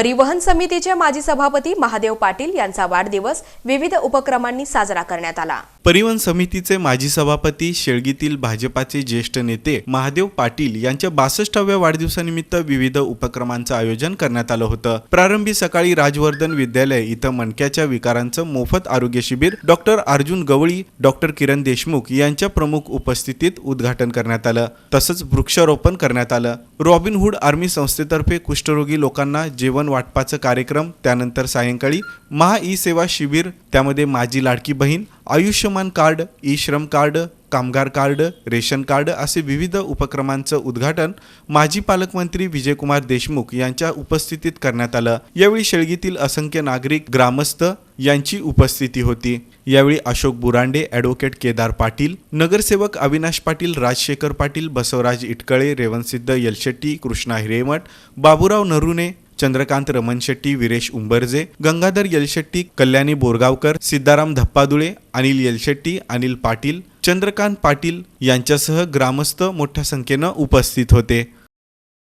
परिवहन समितीचे माजी सभापती महादेव पाटील यांचा वाढदिवस विविध उपक्रमांनी साजरा करण्यात आला. परिवहन समितीचे माजी सभापती शेळगीतील भाजपाचे ज्येष्ठ नेते महादेव पाटील यांच्या बासष्टाव्या वाढदिवसानिमित्त विविध उपक्रमांचं आयोजन करण्यात आलं होतं. प्रारंभी सकाळी राजवर्धन विद्यालय इथं मणक्याच्या विकारांचं मोफत आरोग्य शिबिर डॉक्टर अर्जुन गवळी डॉक्टर किरण देशमुख यांच्या प्रमुख उपस्थितीत उद्घाटन करण्यात आलं. तसंच वृक्षारोपण करण्यात आलं. रॉबिनहूड आर्मी संस्थेतर्फे कुष्ठरोगी लोकांना जेवण वाटपाचं कार्यक्रम त्यानंतर सायंकाळी महा ई सेवा शिबिर त्यामध्ये माझी Ladki Bahin Ayushman card E Shram card कामगार कार्ड रेशन कार्ड असे विविध उपक्रमांचं उद्घाटन माजी पालकमंत्री विजयकुमार देशमुख यांच्या उपस्थितीत करण्यात आलं. यावेळी शेळगीतील असंख्य नागरिक ग्रामस्थ यांची उपस्थिती होती. यावेळी अशोक बुरांडे ॲडव्होकेट केदार पाटील नगरसेवक अविनाश पाटील राजशेखर पाटील बसवराज इटकळे रेवणसिद्ध यलशेट्टी कृष्णा हिरेमठ बाबुराव नरुने चंद्रकांत रमणशेट्टी विरेश उंबरजे गंगाधर यलशेट्टी कल्याणी बोरगावकर सिद्धाराम धप्पादुळे अनिल यलशेट्टी अनिल पाटील चंद्रकांत पाटील यांच्यासह ग्रामस्थ मोठ्या संख्येनं उपस्थित होते.